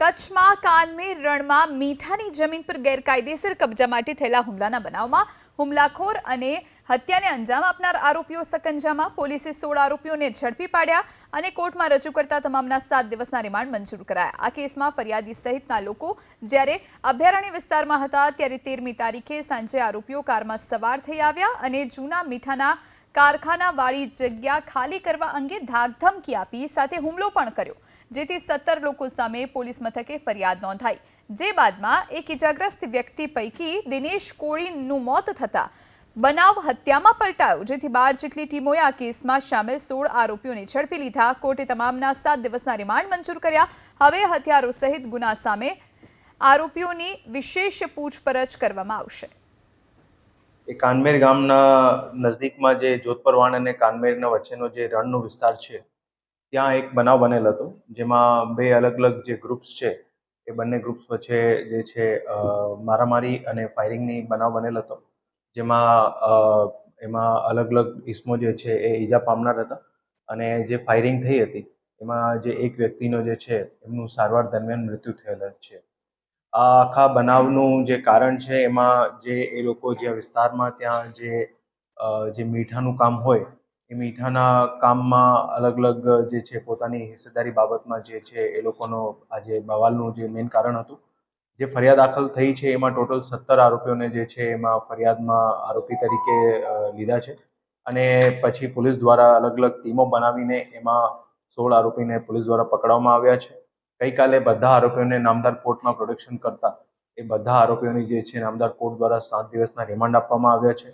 કચ્છમાં, કાનમેર, રણમાં મીઠાની જમીન પર ગેરકાયદેસર કબજા માટે થયેલા હુમલાના બનાવમાં હુમલાખોર અને હત્યાને અંજામ આપનાર આરોપીઓ સકંજામાં. પોલીસે સોળ આરોપીઓને ઝડપી પાડ્યા અને કોર્ટમાં રજૂ કરતા તમામના સાત દિવસના રિમાન્ડ મંજૂર કરાયા. આ કેસમાં ફરિયાદી સહિતના લોકો જ્યારે અભયારણ્ય વિસ્તારમાં હતા, ત્યારે તેરમી તારીખે સાંજે આરોપીઓ કારમાં સવાર થઈ આવ્યા અને જૂના મીઠાના કારખાનાવાળી જગ્યા ખાલી કરવા અંગે ધાકધમકી આપી, સાથે હુમલો પણ કર્યો. જેથી સત્તર લોકો સામે પોલીસ મથકે ફરિયાદ નોંધાઈ. જે બાદમાં એક ઇજાગ્રસ્ત વ્યક્તિ પૈકી દિનેશ કોળીનું મોત થતાં બનાવ હત્યામાં પલટાયો, જેથી બાર જેટલી ટીમોએ આ કેસમાં સામેલ સોળ આરોપીઓને ઝડપી લીધા. કોર્ટે તમામના સાત દિવસના રિમાન્ડ મંજૂર કર્યા. હવે હથિયારો સહિત ગુના સામે આરોપીઓની વિશેષ પૂછપરછ કરવામાં આવશે. એ કાનમેર ગામના નજદીકમાં જે જોધપરવાણ અને કાનમેરના વચ્ચેનો જે રણનો વિસ્તાર છે, ત્યાં એક બનાવ બનેલ હતો, જેમાં બે અલગ અલગ જે ગ્રુપ્સ છે, એ બંને ગ્રુપ્સ વચ્ચે જે છે મારામારી અને ફાયરિંગની બનાવ બનેલ હતો, જેમાં એમાં અલગ અલગ ઇસમો જે છે એ ઈજા પામનાર હતા અને જે ફાયરિંગ થઈ હતી, એમાં જે એક વ્યક્તિનો જે છે, એમનું સારવાર દરમિયાન મૃત્યુ થયેલ છે. આખા બનાવનું જે કારણ છે, એમાં જે એ લોકો જે વિસ્તારમાં ત્યાં જે જે મીઠાનું કામ હોય, એ મીઠાના કામમાં અલગ અલગ જે છે, પોતાની હિસ્સેદારી બાબતમાં જે છે, એ લોકોનો આ જે બવાલનું જે મેઇન કારણ હતું. જે ફરિયાદ દાખલ થઈ છે, એમાં ટોટલ સત્તર આરોપીઓને જે છે, એમાં ફરિયાદમાં આરોપી તરીકે લીધા છે. અને પછી પોલીસ દ્વારા અલગ અલગ ટીમો બનાવીને એમાં સોળ આરોપીને પોલીસ દ્વારા પકડવામાં આવ્યા છે. ગઈકાલે બધા આરોપીઓને નામદાર કોર્ટમાં પ્રોડક્શન કરતા એ બધા આરોપીઓની જે છે નામદાર કોર્ટ દ્વારા સાત દિવસના રિમાન્ડ આપવામાં આવ્યા છે.